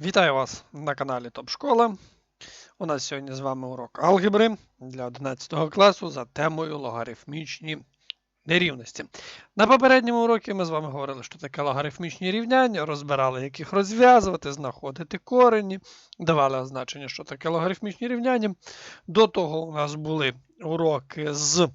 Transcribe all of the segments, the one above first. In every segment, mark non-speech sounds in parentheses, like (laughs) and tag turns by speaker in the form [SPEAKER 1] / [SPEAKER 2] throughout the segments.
[SPEAKER 1] Вітаю вас на каналі Топ Школа. У нас сьогодні з вами урок алгебри для 11 класу за темою логарифмічні нерівності. На попередньому уроці ми з вами говорили, що таке логарифмічні рівняння, розбирали, як їх розв'язувати, знаходити корені, давали означення, що таке логарифмічні рівняння. До того у нас були уроки з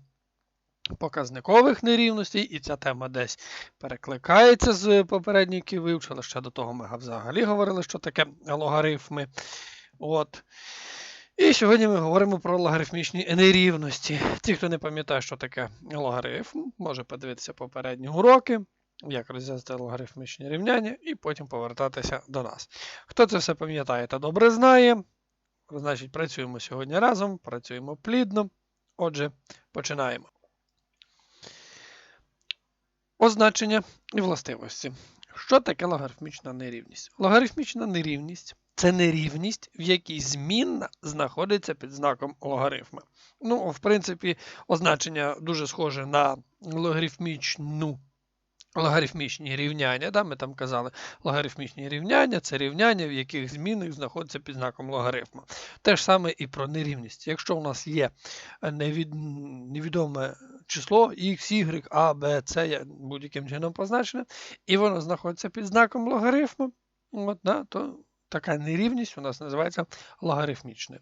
[SPEAKER 1] показникових нерівностей, і ця тема десь перекликається з попередньої, які вивчили. Ще до того ми взагалі говорили, що таке логарифми. От. І сьогодні ми говоримо про логарифмічні нерівності. Ті, хто не пам'ятає, що таке логарифм, може подивитися попередні уроки, як розв'язати логарифмічні рівняння, і потім повертатися до нас. Хто це все пам'ятає та добре знає, значить працюємо сьогодні разом, працюємо плідно. Отже, починаємо. Означення і властивості. Що таке логарифмічна нерівність? Логарифмічна нерівність це нерівність, в якій змінна знаходиться під знаком логарифма. Ну, в принципі, означення дуже схоже на логарифмічну. Логарифмічні рівняння, да, ми там казали, логарифмічні рівняння це рівняння, в яких зміни знаходяться під знаком логарифма. Те ж саме і про нерівність. Якщо у нас є невід... невідоме число x, y, a, b, c, будь-яким чином позначене, і воно знаходиться під знаком логарифму, от, да, то така нерівність у нас називається логарифмічною.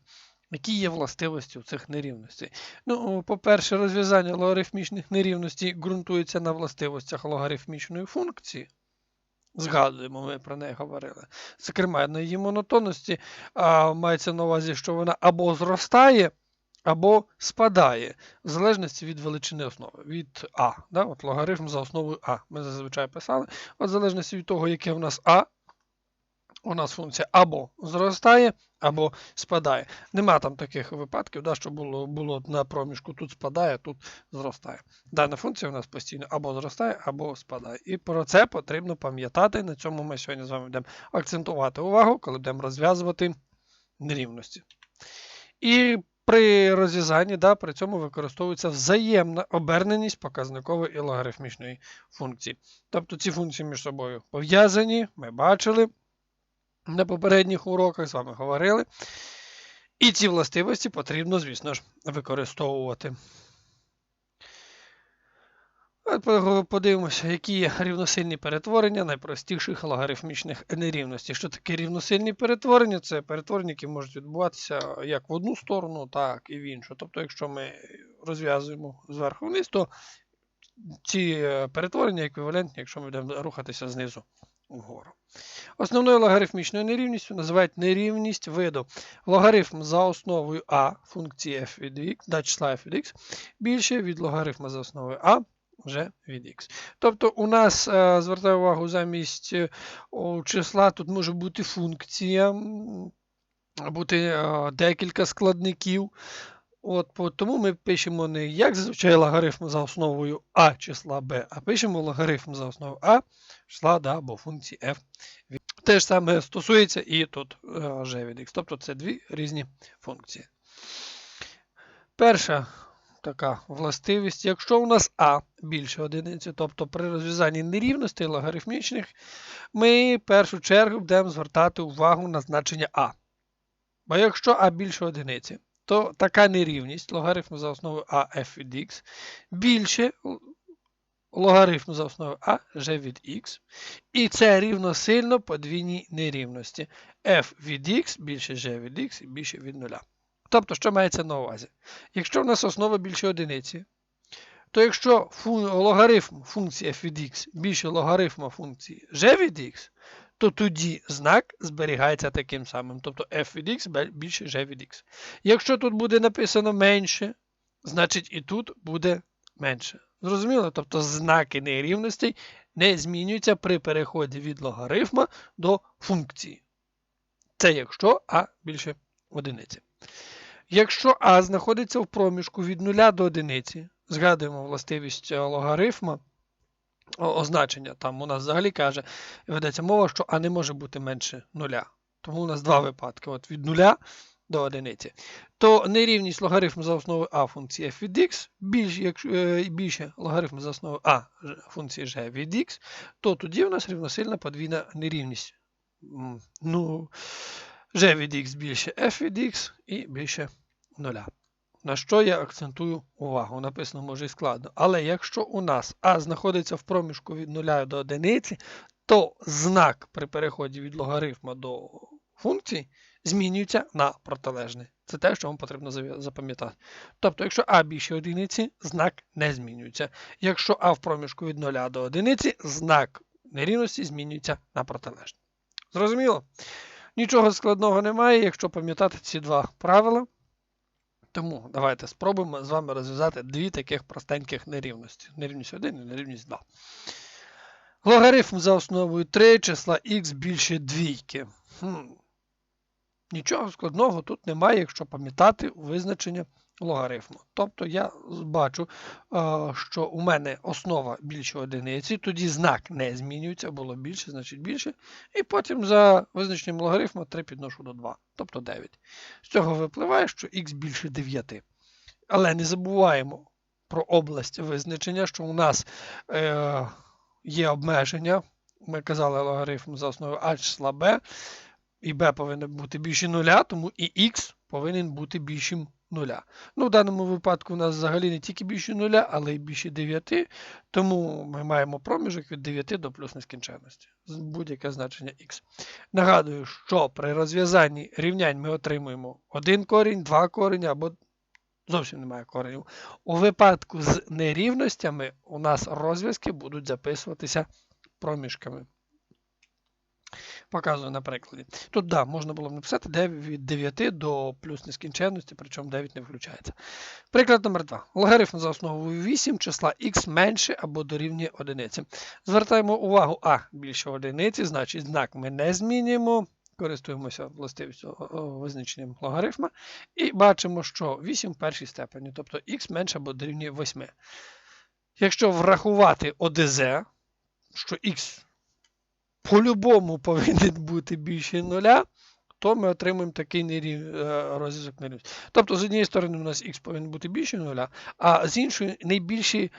[SPEAKER 1] Які є властивості у цих нерівностей? Ну, По-перше, розв'язання логарифмічних нерівностей ґрунтується на властивостях логарифмічної функції. Згадуємо, ми про неї говорили. Зокрема, на її монотонності а, мається на увазі, що вона або зростає, або спадає, в залежності від величини основи, від А. Да? От Логарифм за основою А. Ми зазвичай писали. От в залежності від того, яке в нас А, у нас функція або зростає, або спадає. Нема там таких випадків, да, що було було на проміжку тут спадає, тут зростає. Дана функція у нас постійно або зростає, або спадає. І про це потрібно пам'ятати. На цьому ми сьогодні з вами будемо акцентувати увагу, коли будемо розв'язувати нерівності. І при розв'язанні да, при цьому використовується взаємна оберненість показникової і логарифмічної функції. Тобто ці функції між собою пов'язані, ми бачили на попередніх уроках з вами говорили. І ці властивості потрібно, звісно ж, використовувати. Подивимося, які є рівносильні перетворення найпростіших логарифмічних нерівностей. Що таке рівносильні перетворення? Це перетворення, які можуть відбуватися як в одну сторону, так і в іншу. Тобто, якщо ми розв'язуємо зверху вниз, то ці е, перетворення еквівалентні, якщо ми будемо рухатися знизу вгору. Основною логарифмічною нерівністю називають нерівність виду. Логарифм за основою А функції f від x, да, числа f від x більше від логарифма за основою А вже від x. Тобто у нас, е, звертаю увагу, замість е, числа тут може бути функція, бути е, декілька складників. От, Тому ми пишемо не як зазвичай логарифм за основою А числа b, а пишемо логарифм за основою А числа да, або функції f. Те ж саме стосується і тут g від x. Тобто це дві різні функції. Перша така властивість, якщо у нас А більше одиниці, тобто при розв'язанні нерівностей логарифмічних, ми в першу чергу будемо звертати увагу на значення А. Бо якщо А більше одиниці, то така нерівність логарифм за основою А f від x більше логарифм за основою А g від x. І це рівносильно подвійній нерівності. f від x більше g від x більше від 0. Тобто, що мається на увазі? Якщо в нас основа більше одиниці, то якщо фун... логарифм функції f від x більше логарифма функції g від x, то тоді знак зберігається таким самим. Тобто f від x більше g від x. Якщо тут буде написано менше, значить і тут буде менше. Зрозуміло? Тобто знаки нерівностей не змінюються при переході від логарифма до функції. Це якщо а більше одиниці. Якщо а знаходиться в проміжку від 0 до 1, згадуємо властивість логарифма, означення. Там у нас взагалі каже, ведеться мова, що А не може бути менше нуля. Тому у нас два випадки: От від нуля до одиниці. То нерівність логарифму за основою А функції f від x більш, якщо, е, більше логарифм за основою А функції g від x, то тоді у нас рівносильна подвійна нерівність. ну, g від x більше f від x і більше нуля. На що я акцентую увагу? Написано може і складно. Але якщо у нас а знаходиться в проміжку від 0 до 1, то знак при переході від логарифма до функції змінюється на протилежний. Це те, що вам потрібно запам'ятати. Тобто, якщо а більше одиниці, знак не змінюється. Якщо а в проміжку від 0 до 1, знак нерівності змінюється на протилежний. Зрозуміло? Нічого складного немає, якщо пам'ятати ці два правила. Тому давайте спробуємо з вами розв'язати дві таких простеньких нерівності. Нерівність 1 і нерівність 2. Логарифм за основою 3 числа х більше двійки. Хм. Нічого складного тут немає, якщо пам'ятати визначення логарифму. Тобто я бачу, що у мене основа більше одиниці, тоді знак не змінюється, було більше, значить більше. І потім за визначенням логарифму 3 підношу до 2, тобто 9. З цього випливає, що х більше 9. Але не забуваємо про область визначення, що у нас е, є обмеження. Ми казали логарифм за основою а числа b, і b повинен бути більше нуля, тому і x повинен бути більшим нуля. Ну, в даному випадку у нас взагалі не тільки більше нуля, але й більше 9, тому ми маємо проміжок від 9 до плюс нескінченності. Будь-яке значення x. Нагадую, що при розв'язанні рівнянь ми отримуємо один корінь, два корені або зовсім немає коренів. У випадку з нерівностями у нас розв'язки будуть записуватися проміжками. Показую на прикладі. Тут, да, можна було б написати 9 від 9 до плюс нескінченності, причому 9 не включається. Приклад номер 2. Логарифм за основою 8 числа х менше або дорівнює 1. Звертаємо увагу А більше одиниці, значить знак ми не змінюємо. Користуємося властивістю визначенням логарифма. І бачимо, що 8 в першій степені, тобто х менше або дорівнює 8. Якщо врахувати ОДЗ, що х по-любому повинен бути більше нуля, то ми отримаємо такий нерів... е, розв'язок нерівності. Тобто, з однієї сторони, у нас х повинен бути більше нуля, а з іншої найбільший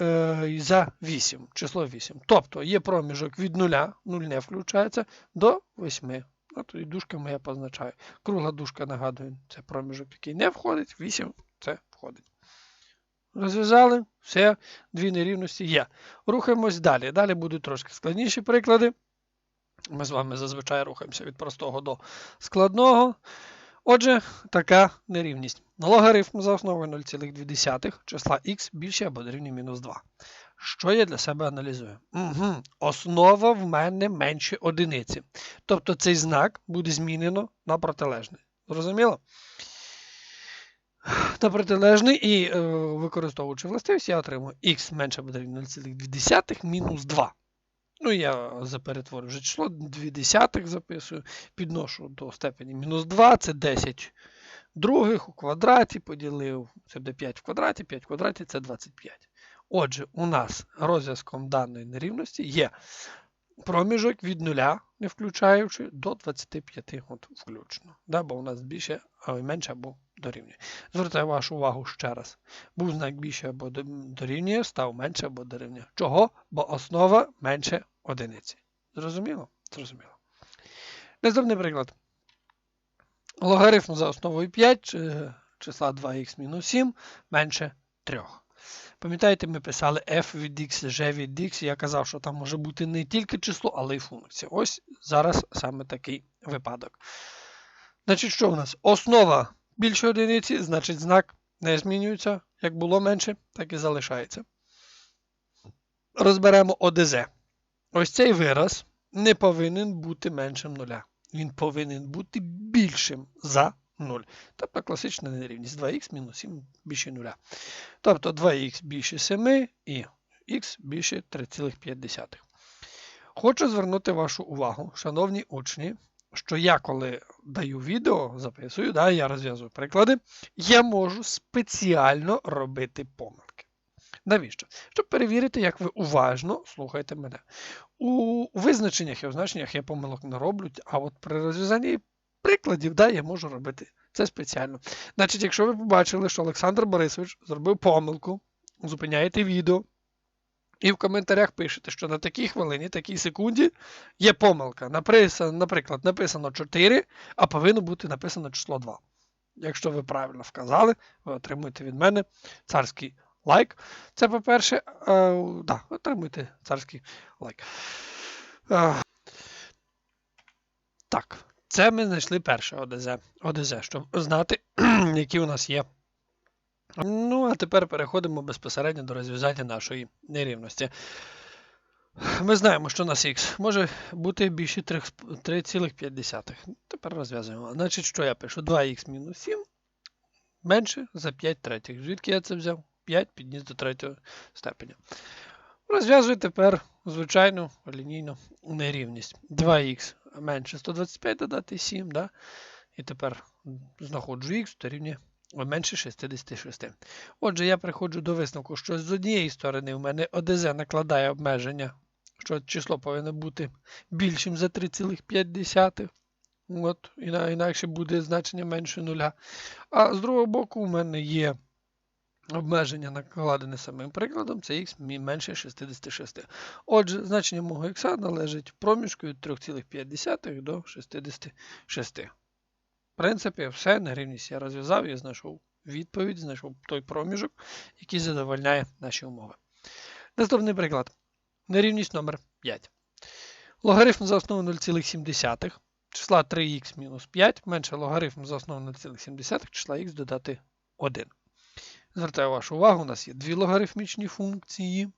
[SPEAKER 1] е, за 8, число 8. Тобто є проміжок від 0, 0 не включається, до 8. От і дужками я позначаю. Кругла дужка, нагадую, це проміжок, який не входить, 8 це входить. Розв'язали, все, дві нерівності є. Рухаємось далі. Далі будуть трошки складніші приклади. Ми з вами зазвичай рухаємося від простого до складного. Отже, така нерівність. Логарифм за основою 0,2 числа х більше або дорівнює мінус 2. Що я для себе аналізую? Угу. Основа в мене менше одиниці. Тобто цей знак буде змінено на протилежний. Зрозуміло? На протилежний і е, використовуючи властивість, я отримую х менше дорівнює 0,2 мінус 2. Ну, я заперетворю вже число, 2 десятих записую, підношу до степені мінус 2, це 10 других у квадраті, поділив, це буде 5 в квадраті, 5 в квадраті це 25. Отже, у нас розв'язком даної нерівності є проміжок від 0, не включаючи, до 25 от включно. Да, бо у нас більше, а менше або дорівнює. Звертаю вашу увагу ще раз. Був знак більше або дорівнює, став менше або дорівнює. Чого? Бо основа менше одиниці. Зрозуміло? Зрозуміло. Наступний приклад. Логарифм за основою 5 числа 2х-7 менше 3. Пам'ятаєте, ми писали f від x, g від x, я казав, що там може бути не тільки число, але й функція. Ось зараз саме такий випадок. Значить, що у нас? Основа більше одиниці, значить знак не змінюється. Як було менше, так і залишається. Розберемо ОДЗ. Ось цей вираз не повинен бути меншим нуля. Він повинен бути більшим за 0. Тобто класична нерівність 2х мінус 7 більше 0. Тобто 2х більше 7 і х більше 3,5. Хочу звернути вашу увагу, шановні учні, що я, коли даю відео, записую, да, я розв'язую приклади, я можу спеціально робити помилки. Навіщо? Щоб перевірити, як ви уважно слухаєте мене. У визначеннях і означеннях я помилок не роблю, а от при розв'язанні прикладів да, я можу робити це спеціально. Значить, якщо ви побачили, що Олександр Борисович зробив помилку, зупиняєте відео, І в коментарях пишете, що на такій хвилині, такій секунді є помилка. Наприклад, написано 4, а повинно бути написано число 2. Якщо ви правильно вказали, ви отримуєте від мене царський лайк. Це по-перше, е, да, отримуйте царський лайк. Е, так, це ми знайшли перше ОДЗ, ОДЗ, щоб знати, (clears throat) які у нас є. Ну, а тепер переходимо безпосередньо до розв'язання нашої нерівності. Ми знаємо, що у нас х може бути більше 3,5. Тепер розв'язуємо. Значить, що я пишу? 2х мінус 7 менше за 5 третіх. Звідки я це взяв? 5 підніс до третього степеня. Розв'язую тепер звичайну лінійну нерівність. 2х менше 125 додати 7, да? і тепер знаходжу х дорівнює менше 66. Отже, я приходжу до висновку, що з однієї сторони в мене ОДЗ накладає обмеження, що число повинно бути більшим за 3,5. От, інакше буде значення менше нуля. А з другого боку, у мене є обмеження, накладене самим прикладом, це х менше 66. Отже, значення мого х належить проміжку від 3,5 до 66. В принципі, все, нерівність я розв'язав, я знайшов відповідь, знайшов той проміжок, який задовольняє наші умови. Наступний приклад. Нерівність номер 5. Логарифм за основу 0,7 числа 3х мінус 5 менше логарифм за основу 0,7 числа х додати 1. Звертаю вашу увагу, у нас є дві логарифмічні функції,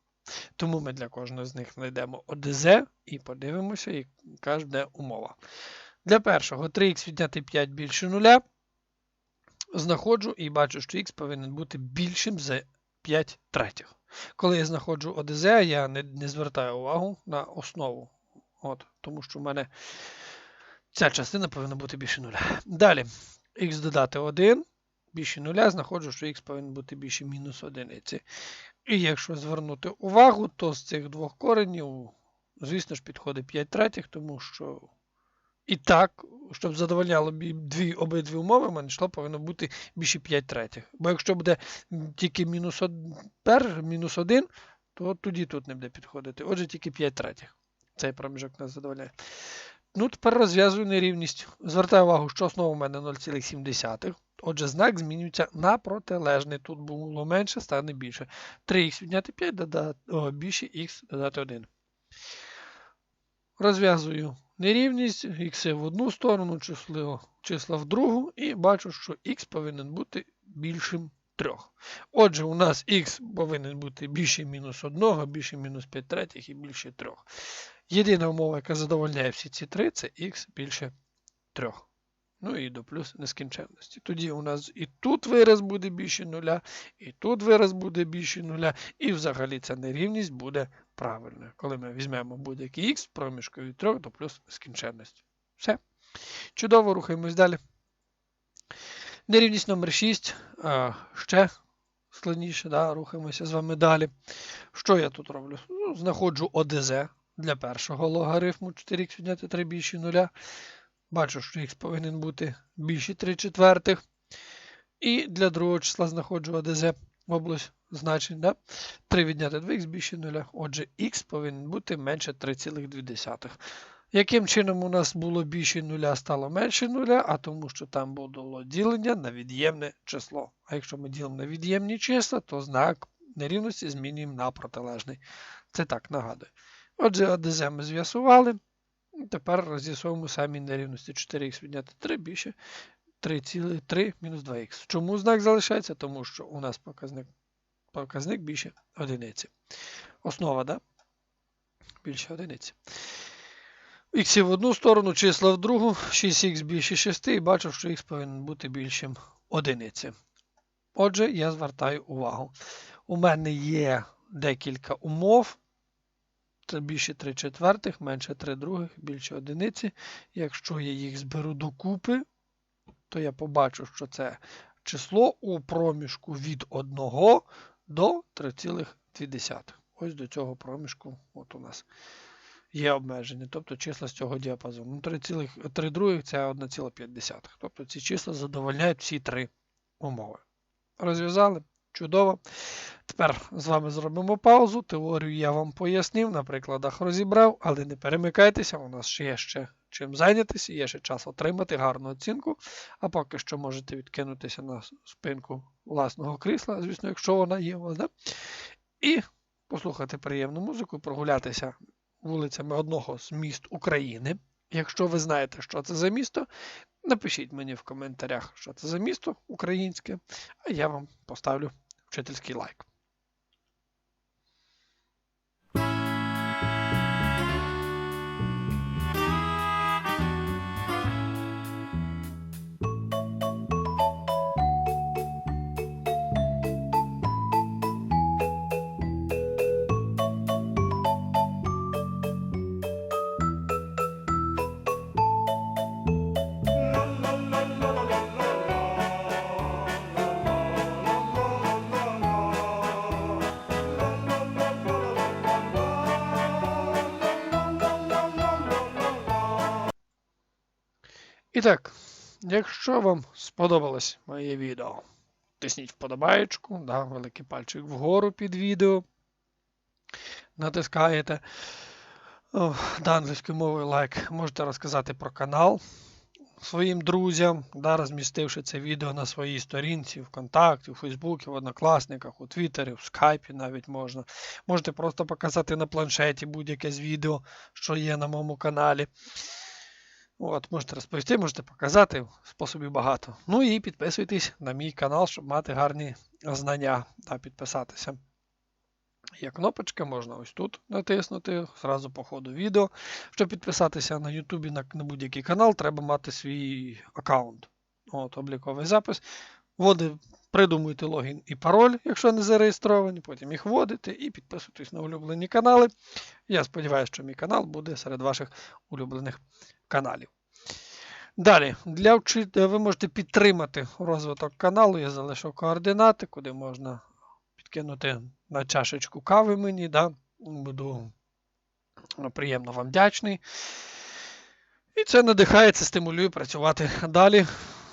[SPEAKER 1] тому ми для кожної з них знайдемо ОДЗ і подивимося, яка ж буде умова. Для першого 3х відняти 5 більше 0. Знаходжу і бачу, що х повинен бути більшим за 5 третіх. Коли я знаходжу ОДЗ, я не, не звертаю увагу на основу. От, Тому що в мене ця частина повинна бути більше 0. Далі, х додати 1, більше 0, знаходжу, що х повинен бути більше мінус 1. І якщо звернути увагу, то з цих двох коренів, звісно ж, підходить 5 третіх, тому що. І так, щоб задовольняло дві, обидві умови, в мене йшло повинно бути більше 5 третіх. Бо якщо буде тільки мінус 1, мінус 1, то тоді тут не буде підходити. Отже, тільки 5 третіх. Цей проміжок нас задовольняє. Ну, тепер розв'язую нерівність. Звертаю увагу, що основа у мене 0,7. Отже, знак змінюється на протилежний. Тут було менше, стане більше. 3х відняти 5 додати, о, більше х додати 1. Розв'язую нерівність, х в одну сторону, число, числа в другу, і бачу, що х повинен бути більшим 3. Отже, у нас х повинен бути більше мінус 1, більше мінус 5 третіх і більше 3. Єдина умова, яка задовольняє всі ці три, це х більше 3. Ну і до плюс нескінченності. Тоді у нас і тут вираз буде більше нуля, і тут вираз буде більше нуля, і взагалі ця нерівність буде правильною. Коли ми візьмемо будь-який х проміжкою від 3 до плюс нескінченності. Все. Чудово, рухаємось далі. Нерівність номер 6. Ще складніше, да, рухаємося з вами далі. Що я тут роблю? Ну, Знаходжу ОДЗ для першого логарифму 4х відняти 3 більше нуля. Бачу, що х повинен бути більше 3 четвертих. І для другого числа знаходжу АДЗ область значень. Да? 3 відняти 2х більше 0. Отже, х повинен бути менше 3,2. Яким чином у нас було більше 0, стало менше 0, а тому що там було ділення на від'ємне число. А якщо ми ділимо на від'ємні числа, то знак нерівності змінюємо на протилежний. Це так нагадую. Отже, АДЗ ми з'ясували. Тепер роз'ясовуємо самі нерівності 4х відняти 3 більше 3,3 мінус 2х. Чому знак залишається? Тому що у нас показник показник більше одиниці. Основа, да? Більше одиниці. Х в одну сторону, числа в другу, 6х більше 6 і бачу, що х повинен бути більшим одиниці. Отже, я звертаю увагу. У мене є декілька умов. Це більше 3 четвертих, менше 3 других, більше одиниці. Якщо я їх зберу докупи, то я побачу, що це число у проміжку від 1 до 3,2. Ось до цього проміжку от у нас є обмеження, тобто числа з цього діапазону. 3,3 ну, других це 1,5. Тобто ці числа задовольняють всі три умови. Розв'язали? Чудово. Тепер з вами зробимо паузу. Теорію я вам пояснив, на прикладах розібрав, але не перемикайтеся, у нас є ще чим зайнятися, є ще час отримати гарну оцінку. А поки що можете відкинутися на спинку власного крісла, звісно, якщо вона є у вас. Да? І послухати приємну музику, прогулятися вулицями одного з міст України. Якщо ви знаєте, що це за місто, напишіть мені в коментарях, що це за місто українське, а я вам поставлю вчительський лайк. Так, якщо вам сподобалось моє відео, тисніть вподобаєчку, да, великий пальчик вгору під відео. Натискаєте да, англійською мовою лайк. Можете розказати про канал своїм друзям, да, розмістивши це відео на своїй сторінці ВКонтакті, у Фейсбуці, в Однокласниках, у Твіттері, в Скайпі навіть можна. Можете просто показати на планшеті будь-яке з відео, що є на моєму каналі. От, Можете розповісти, можете показати, способів багато. Ну і підписуйтесь на мій канал, щоб мати гарні знання та підписатися. Є кнопочка, можна ось тут натиснути, зразу по ходу відео. Щоб підписатися на YouTube на, на будь-який канал, треба мати свій аккаунт. От, Обліковий запис. Вводи, придумуйте логін і пароль, якщо не зареєстровані, потім їх вводите і підписуйтесь на улюблені канали. Я сподіваюся, що мій канал буде серед ваших улюблених каналів. Далі, для вчит... ви можете підтримати розвиток каналу. Я залишив координати, куди можна підкинути на чашечку кави мені. Да? Буду приємно вам вдячний. І це надихає, це стимулює працювати далі.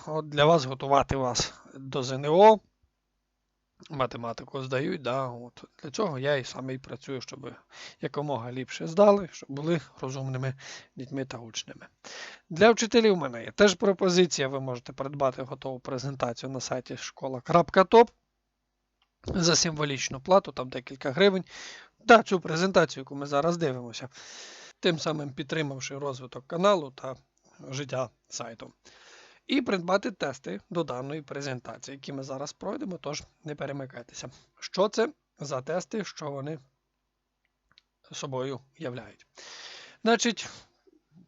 [SPEAKER 1] От Для вас готувати вас до ЗНО. Математику здають, да, от для цього я і саме і працюю, щоб якомога ліпше здали, щоб були розумними дітьми та учнями. Для вчителів у мене є теж пропозиція. Ви можете придбати готову презентацію на сайті школа.топ за символічну плату, там декілька гривень. Да, цю презентацію, яку ми зараз дивимося, тим самим підтримавши розвиток каналу та життя сайту і придбати тести до даної презентації, які ми зараз пройдемо, тож не перемикайтеся. Що це за тести, що вони собою являють? Значить,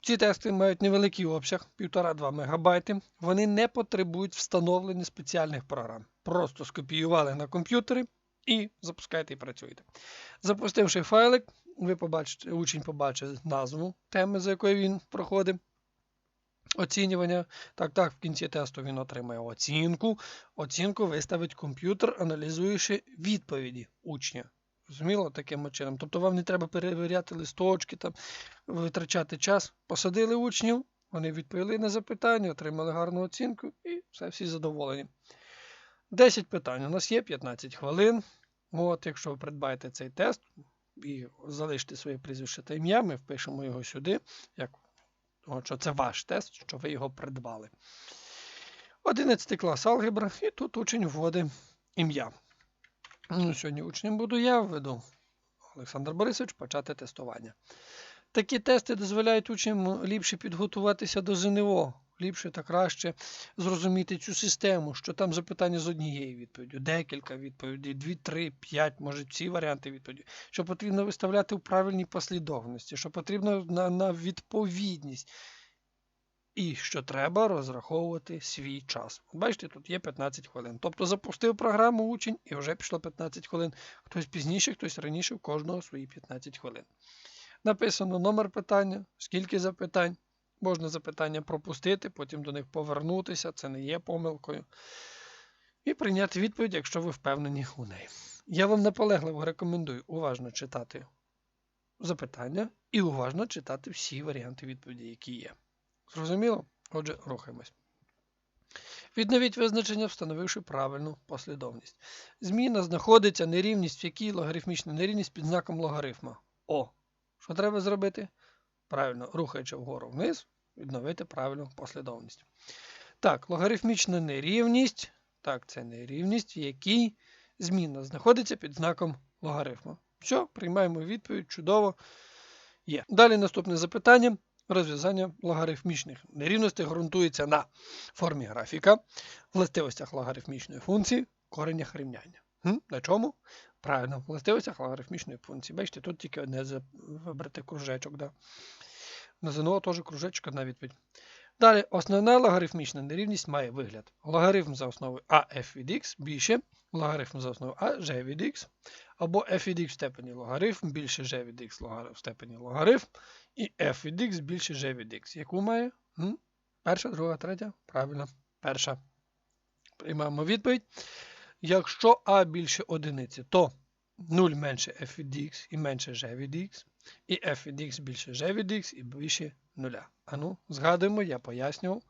[SPEAKER 1] ці тести мають невеликий обсяг 1,5-2 МБ. Вони не потребують встановлення спеціальних програм. Просто скопіювали на комп'ютері і запускаєте і працюєте. Запустивши файлик, ви побачите, учень побачить назву теми, за якою він проходить оцінювання. Так, так, в кінці тесту він отримає оцінку. Оцінку виставить комп'ютер, аналізуючи відповіді учня. Зрозуміло, таким чином. Тобто вам не треба перевіряти листочки, там, витрачати час. Посадили учнів, вони відповіли на запитання, отримали гарну оцінку і все, всі задоволені. 10 питань. У нас є 15 хвилин. От, Якщо ви придбаєте цей тест і залишите своє прізвище та ім'я, ми впишемо його сюди, як От, що це ваш тест, що ви його придбали. 11 клас алгебра, і тут учень вводить ім'я. Ну, Сьогодні учнем буду я, введу Олександр Борисович почати тестування. Такі тести дозволяють учням ліпше підготуватися до ЗНО, ліпше та краще зрозуміти цю систему, що там запитання з однією відповіддю, декілька відповідей, дві, три, п'ять, може всі варіанти відповіді, що потрібно виставляти в правильній послідовності, що потрібно на, на відповідність. І що треба розраховувати свій час. Бачите, тут є 15 хвилин. Тобто запустив програму учень і вже пішло 15 хвилин. Хтось пізніше, хтось раніше, у кожного свої 15 хвилин. Написано номер питання, скільки запитань. Можна запитання пропустити, потім до них повернутися, це не є помилкою. І прийняти відповідь, якщо ви впевнені у неї. Я вам наполегливо рекомендую уважно читати запитання і уважно читати всі варіанти відповіді, які є. Зрозуміло? Отже, рухаємось. Відновіть визначення, встановивши правильну послідовність. Зміна знаходиться нерівність, в якій логарифмічна нерівність під знаком логарифма. О. Що треба зробити? Правильно, рухаючи вгору вниз, відновити правильну послідовність. Так, логарифмічна нерівність. Так, це нерівність, в якій зміна знаходиться під знаком логарифма. Все, приймаємо відповідь, чудово. Є. Далі наступне запитання. Розв'язання логарифмічних нерівностей ґрунтується на формі графіка, властивостях логарифмічної функції, коренях рівняння. Хм? На чому? Правильно, властивостях логарифмічної функції. Бачите, тут тільки одне вибрати кружечок. Да. На ЗНО теж кружечок, одна відповідь. Далі, основна логарифмічна нерівність має вигляд. Логарифм за основою AF від x більше логарифм за основою AG від x, або f від x в степені логарифм більше g від x в степені логарифм, і f від x більше g від x. Яку має? М? Перша, друга, третя? Правильно, перша. Приймаємо відповідь. Якщо а більше одиниці, то 0 менше f від x і менше g від x, і f від x більше g від x і більше 0. А ну, згадуємо, я пояснював.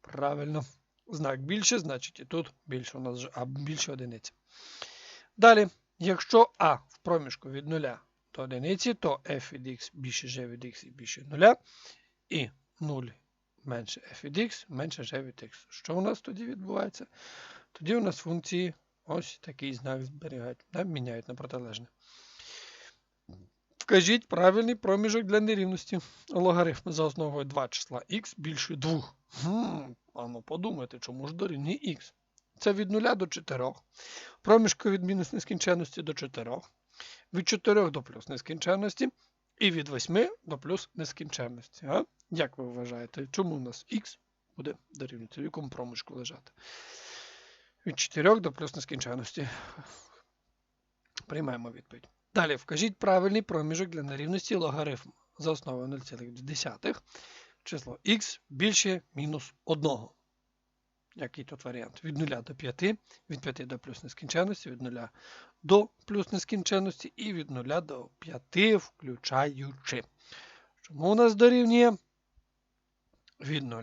[SPEAKER 1] Правильно. Знак більше, значить і тут більше у нас а більше одиниці. Далі, якщо а в проміжку від 0 до одиниці, то f від x більше g від x і більше 0, і 0 менше f від x, менше g від x. Що у нас тоді відбувається? Тоді у нас функції ось такий знак зберігають, да? міняють на протилежне. Вкажіть правильний проміжок для нерівності. Логарифм за основою 2 числа х більше 2. Хм, а ну подумайте, чому ж дорівнює х? Це від 0 до 4. Проміжку від мінус нескінченності до 4. Від 4 до плюс нескінченності. І від 8 до плюс нескінченності. А? Як ви вважаєте, чому у нас х буде дорівнювати? В якому проміжку лежати? Від 4 до плюс нескінченності. Приймаємо відповідь. Далі вкажіть правильний проміжок для нерівності логарифм за основою 0,2 число х більше мінус 1. Який тут варіант? Від 0 до 5, від 5 до плюс нескінченності, від 0 до плюс нескінченності і від 0 до 5 включаючи. Чому у нас дорівнює? Від 0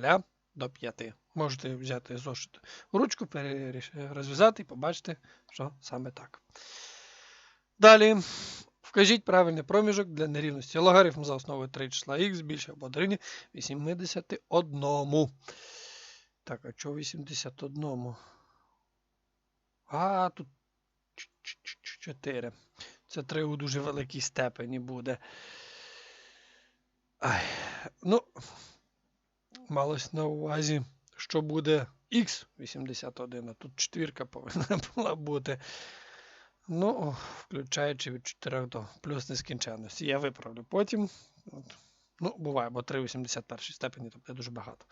[SPEAKER 1] до 5. Можете взяти зошит ручку, розв'язати і побачите, що саме так. Далі. Вкажіть правильний проміжок для нерівності. Логарифм за основою 3 числа х більше або дорівнює 81. Так, а чого 81? А, тут 4. Це 3 у дуже великій степені буде. Ай, ну, малось на увазі, що буде х 81, а тут четвірка повинна (laughs) була бути. Ну, включаючи від 4 до плюс нескінченності. Я виправлю потім. От. Ну, буває, бо 3 в 81 степені, тобто дуже багато.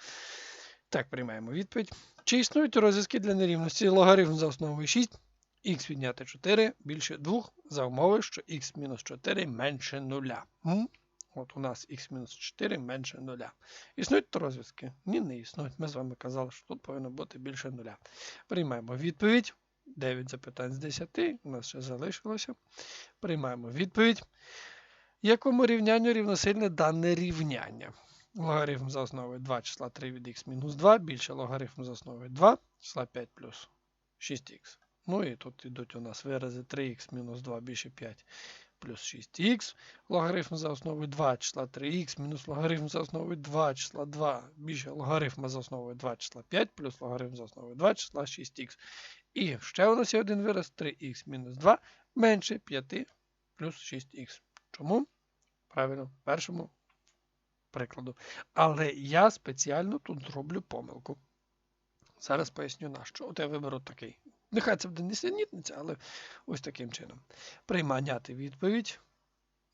[SPEAKER 1] Так, приймаємо відповідь. Чи існують розв'язки для нерівності? Логарифм за основою 6, х відняти 4 більше 2 за умови, що х мінус 4 менше 0. М? От у нас х мінус 4 менше 0. Існують розв'язки? Ні, не існують. Ми з вами казали, що тут повинно бути більше 0. Приймаємо відповідь. 9 запитань з 10. У нас ще залишилося. Приймаємо відповідь. Якому рівнянню рівносильне дане рівняння? Логарифм за основою 2 числа 3 від х мінус 2 більше логарифм за основою 2 числа 5 плюс 6х. Ну і тут йдуть у нас вирази 3х мінус 2 більше 5 плюс 6х. Логарифм за основою 2 числа 3х мінус логарифм за основою 2 числа 2 більше логарифма за основою 2 числа 5 плюс логарифм за основою 2 числа 6х. І ще у нас є один вираз 3х мінус 2 менше 5 плюс 6х. Чому? Правильно, першому прикладу. Але я спеціально тут зроблю помилку. Зараз поясню на що. От я виберу такий. Нехай це буде несенітниця, але ось таким чином. Прийманяти відповідь.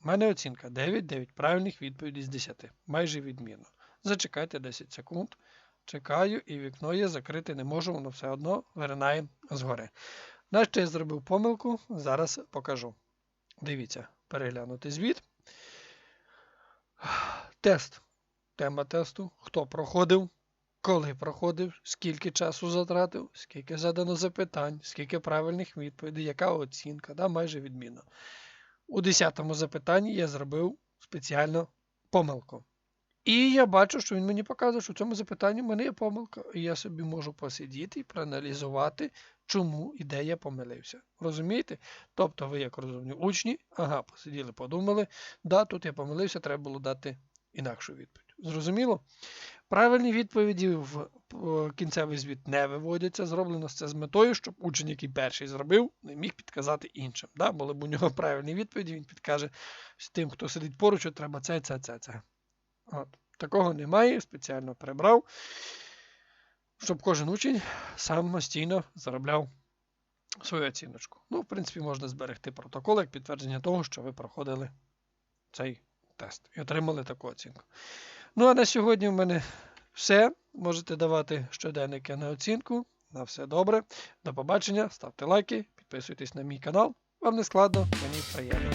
[SPEAKER 1] У мене оцінка 9, 9 правильних відповідей з 10. Майже відмінно. Зачекайте 10 секунд. Чекаю, і вікно є закрити не можу, воно все одно виринає згори. Нащо я зробив помилку, зараз покажу. Дивіться, переглянути звіт. Тест. Тема тесту. Хто проходив, коли проходив, скільки часу затратив, скільки задано запитань, скільки правильних відповідей, яка оцінка, да, майже відмінно. У 10 запитанні я зробив спеціально помилку. І я бачу, що він мені показує, що в цьому запитанні в мене є помилка. І я собі можу посидіти і проаналізувати, чому і де я помилився. Розумієте? Тобто ви, як розумні учні, ага, посиділи, подумали, да, тут я помилився, треба було дати інакшу відповідь. Зрозуміло? Правильні відповіді в е, кінцевий звіт не виводяться. Зроблено це з метою, щоб учень, який перший зробив, не міг підказати іншим. Да? Були б у нього (laughs) правильні відповіді, він підкаже тим, хто сидить поруч, що треба це, це, це, це. От. Такого немає, спеціально прибрав, щоб кожен учень самостійно заробляв свою оціночку. Ну, в принципі, можна зберегти протокол як підтвердження того, що ви проходили цей тест і отримали таку оцінку. Ну, а на сьогодні в мене все. Можете давати щоденники на оцінку. На все добре. До побачення, ставте лайки, підписуйтесь на мій канал. Вам не складно, мені приємно.